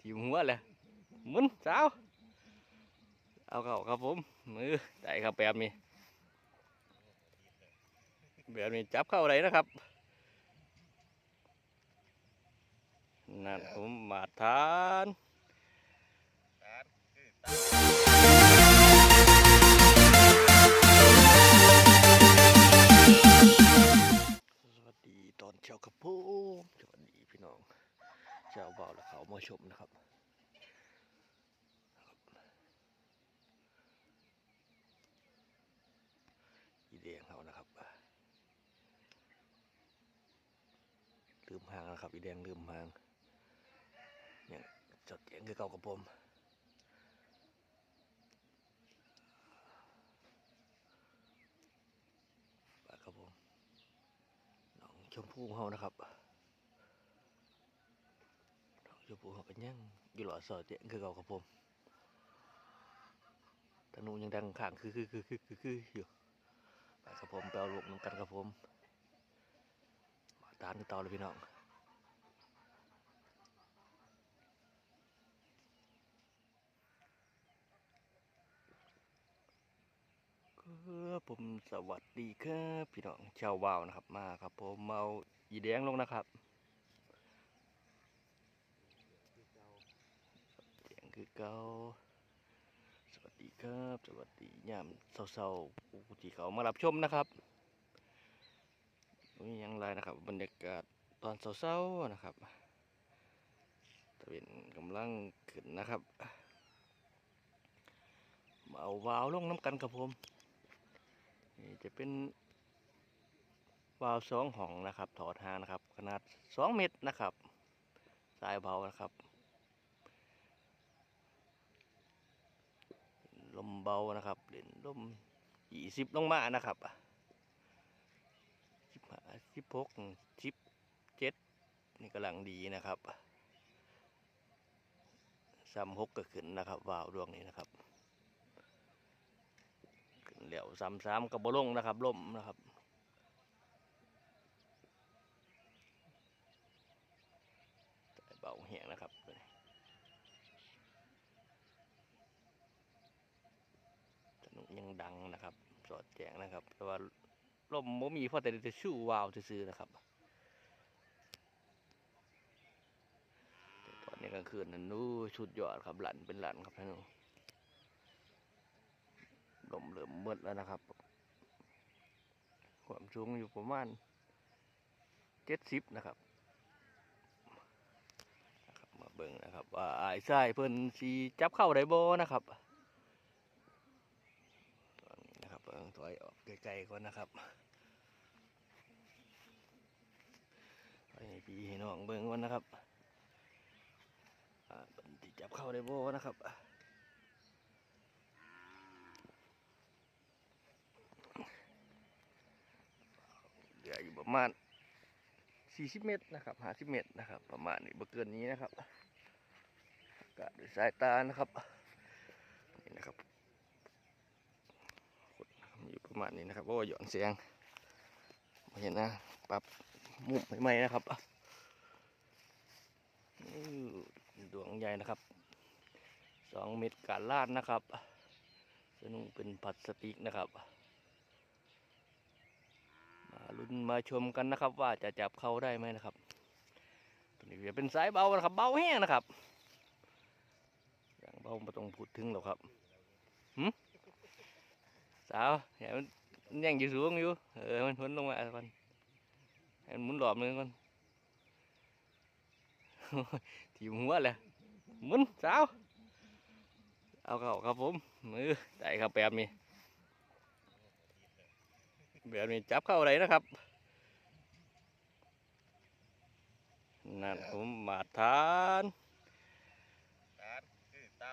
ทีมหัวเลยมึนสาวเอาเข้าครับผมมือได้ครับแบบนี้แบบนี้จับเข้าอะไรนะครับนั่นผมมาทาน ชมนะครับอีเดียงเขานะครับลืมหางนะครับอีแดงลืมหางยังจดแจ้งคือเก่ากับผมไปครับผมน้องชมพู่เขานะครับ องชมพู่เขาเป็นยังอยู่หลอดสอดแจ้งคือเก่ากับผมตนูยังดังข้างคือคือคือคือคือคืออยู่ไปครับผมไปเอาลูกน้ำกันครับผม มาตามกันต่อเลยพี่น้องครับผมสวัสดีครับ พี่น้องชาววาวนะครับมาครับผมเอาอีแดงลงนะครับเสียง คือเก่าสวัสดีครับ สวัสดียามเศร้าๆผู้ที่เขามารับชมนะครับนี่ยังไรนะครับ บรรยากาศตอนเศร้าๆนะครับตะเวนกำลังขึ้นนะครับมาเอาวาวลงน้ำกันครับผมนี่จะเป็นวาวสองห้องนะครับ ถอดหานะครับ ขนาดสองเมตรนะครับ สายเบานะครับ ลมเบานะครับเล่นลมยี่สิบลงมานะครับสิบห้าสิบหกสิบเจ็ดนี่กำลังดีนะครับสามหกก็ขึ้นนะครับวาวดวงนี้นะครับขึ้นแล้วสามสามกับบลงนะครับล่มนะครับเบาเหียงนะครับ ตังดังนะครับ สอดแจงนะครับ แต่ว่าลมบ่มีเพราะแต่จะชู่วาวซื่อนะครับตอนนี้กลางคืนนั้นนู้ชุดยอดครับหลันเป็นหลันครับท่านผู้ลมเริ่มมืดแล้วนะครับ ความสูงอยู่ประมาณเจ็ดสิบนะครับมาเบิ่งนะครับว่าอายไส้เพิ่นสีจับเข้าได้บ่นะครับ ตอนนี้นะครับเอิง ถอยออกไกลๆก่อนนะครับไปให้พี่ให้น้องเบิ่งก่อนนะครับบันติจับเข้าได้บ่นะครับเหลืออยู่ประมาณ 40 เมตรนะครับ 50 เมตรนะครับ ประมาณนี้บ่เกินนี้นะครับกะด้วยสายตานะครับนี่นะครับ ประมาณนี้นะครับโอ้หย่อนเสียงไม่เห็นนะปรับมุมใหม่ๆนะครับดวงใหญ่นะครับสองเม็ดการลาดนะครับสนุกเป็นพลาสติกนะครับ มาลุ้นมาชมกันนะครับ ว่าจะจับเข้าได้ไหมนะครับตัวนี้จะเป็นสายเบานะครับ เบาแห้งนะครับ อย่างเบาไม่ต้องพูดถึงหรอกครับ สาวเห็นมันยังอยู่สูงอยู่เออมันพ้นลงมาก่อนให้มันหมุนรอบหนึงก่อนทีมหัวเลยหมุนสาวเอาเขาครับผมมือได้ครับแบบนี้แบบนี้จับเข้าอะไรนะครับนั่นผมมาทานการคือเตา